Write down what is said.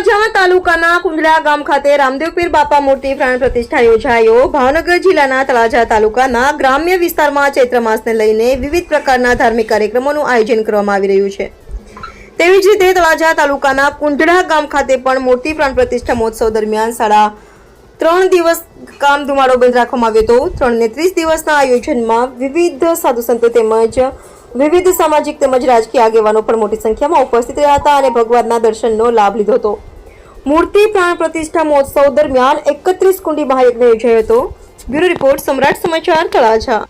તળાજા તાલુકાના કુંદડા ગામ ખાતે રામદેવપીર બાપા મૂર્તિ પ્રાણ પ્રતિષ્ઠા યોજાયો. ભાવનગર જિલ્લાના તળાજા તાલુકાના ગ્રામ્ય વિસ્તારમાં ચૈત્ર લઈને વિવિધ પ્રકારના ધાર્મિક કાર્યક્રમોનું આયોજન કરવામાં આવી રહ્યું છે. તેવી જ રીતે તળાજા તાલુકાના કુંડડા ગામ ખાતે પણ મૂર્તિ પ્રાણ પ્રતિષ્ઠા મહોત્સવ દરમિયાન સાડા ત્રણ દિવસ કામ ધુમાડો બંધ રાખવામાં આવ્યો હતો. ત્રણ ને ત્રીસ દિવસના આયોજનમાં વિવિધ સાધુ સંતો તેમજ વિવિધ સામાજિક તેમજ રાજકીય આગેવાનો પણ મોટી સંખ્યામાં ઉપસ્થિત રહ્યા હતા અને ભગવાનના દર્શનનો લાભ લીધો હતો. મૂર્તિ પ્રાણ પ્રતિષ્ઠા મહોત્સવ દરમિયાન એકત્રીસ કુંડી મહાયજ્ઞ યોજાયો હતો. બ્યુરો રિપોર્ટ સમ્રાટ સમાચાર તળાજા.